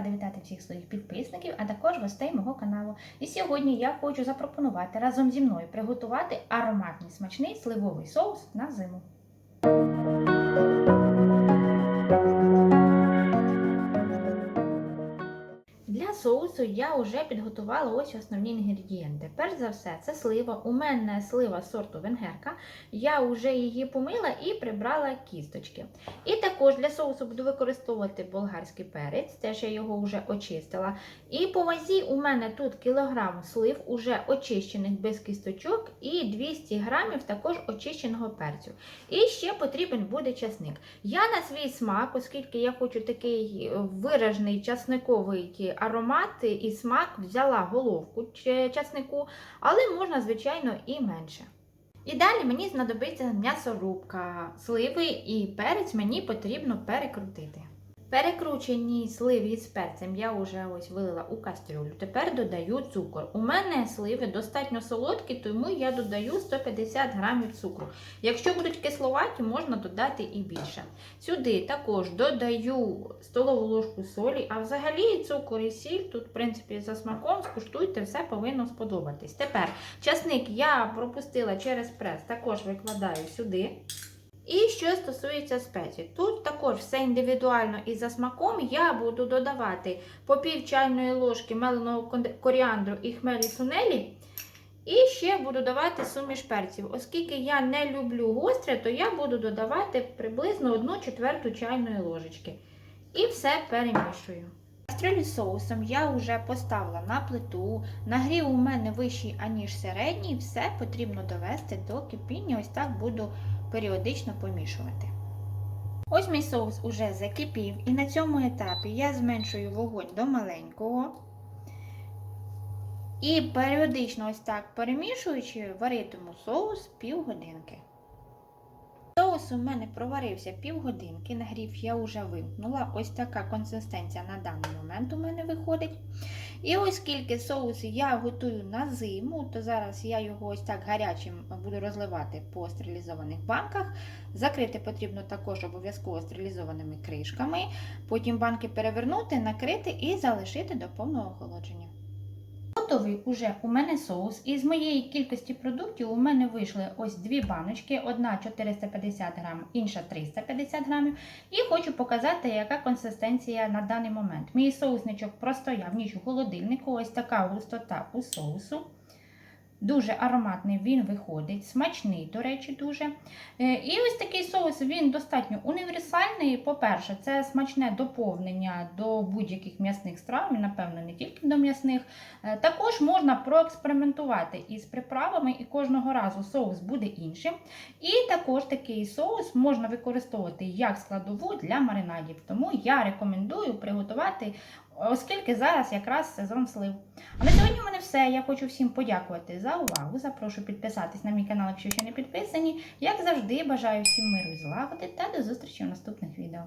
рада вітати всіх своїх підписників, а також гостей мого каналу. І сьогодні я хочу запропонувати разом зі мною приготувати ароматний смачний сливовий соус на зиму. Соусу я вже підготувала ось основні інгредієнти. Перш за все, це слива. У мене слива сорту венгерка. Я вже її помила і прибрала кісточки. І також для соусу буду використовувати болгарський перець, теж я його вже очистила. І по вазі у мене тут кілограм слив, уже очищених без кісточок, і 200 грамів також очищеного перцю. І ще потрібен буде часник. Я на свій смак, оскільки я хочу такий е, виражений часниковий аромат і смак, взяла головку часнику, але можна, звичайно, і менше. І далі мені знадобиться м'ясорубка, сливи і перець мені потрібно перекрутити. Перекручені сливи з перцем я вже ось вилила у кастрюлю. Тепер додаю цукор. У мене сливи достатньо солодкі, тому я додаю 150 грамів цукру. Якщо будуть кисловаті, можна додати і більше. Сюди також додаю столову ложку солі, а взагалі цукор і сіль тут, в принципі, за смаком скуштуйте, все повинно сподобатись. Тепер часник я пропустила через прес, також викладаю сюди. І що стосується спецій, тут також все індивідуально і за смаком я буду додавати по пів чайної ложки меленого коріандру і хмелі сунелі. І ще буду давати суміш перців. Оскільки я не люблю гостре, то я буду додавати приблизно 1 четверту чайної ложечки. І все перемішую. Кастрюлю з соусом я вже поставила на плиту. Нагрів у мене вищий, аніж середній. Все потрібно довести до кипіння. Ось так буду періодично помішувати. Ось мій соус уже закипів, і на цьому етапі я зменшую вогонь до маленького. І періодично ось так перемішуючи, варитиму соус півгодинки. Соус у мене проварився півгодинки, нагрів я вже вимкнула. Ось така консистенція на даний момент у мене виходить. І оскільки соус я готую на зиму, то зараз я його ось так гарячим буду розливати по стерилізованих банках. Закрити потрібно також обов'язково стерилізованими кришками. Потім банки перевернути, накрити і залишити до повного охолодження. Готовий уже у мене соус. Із моєї кількості продуктів у мене вийшли ось дві баночки: одна 450 грам, інша 350 грамів. І хочу показати, яка консистенція на даний момент. Мій соусничок простояв ніч у холодильнику, ось така густота у соусу. Дуже ароматний він виходить, смачний, до речі, дуже. Е, І ось такий соус він достатньо універсальний. По-перше, це смачне доповнення до будь-яких м'ясних страв, і, напевно, не тільки до м'ясних. Е, Також можна проекспериментувати із приправами, і кожного разу соус буде іншим. І також такий соус можна використовувати як складову для маринадів. Тому я рекомендую приготувати, оскільки зараз якраз сезон слив. А на сьогодні в мене все. Я хочу всім подякувати за увагу. Запрошую підписатись на мій канал, якщо ще не підписані. Як завжди, бажаю всім миру і злагоди та до зустрічі в наступних відео.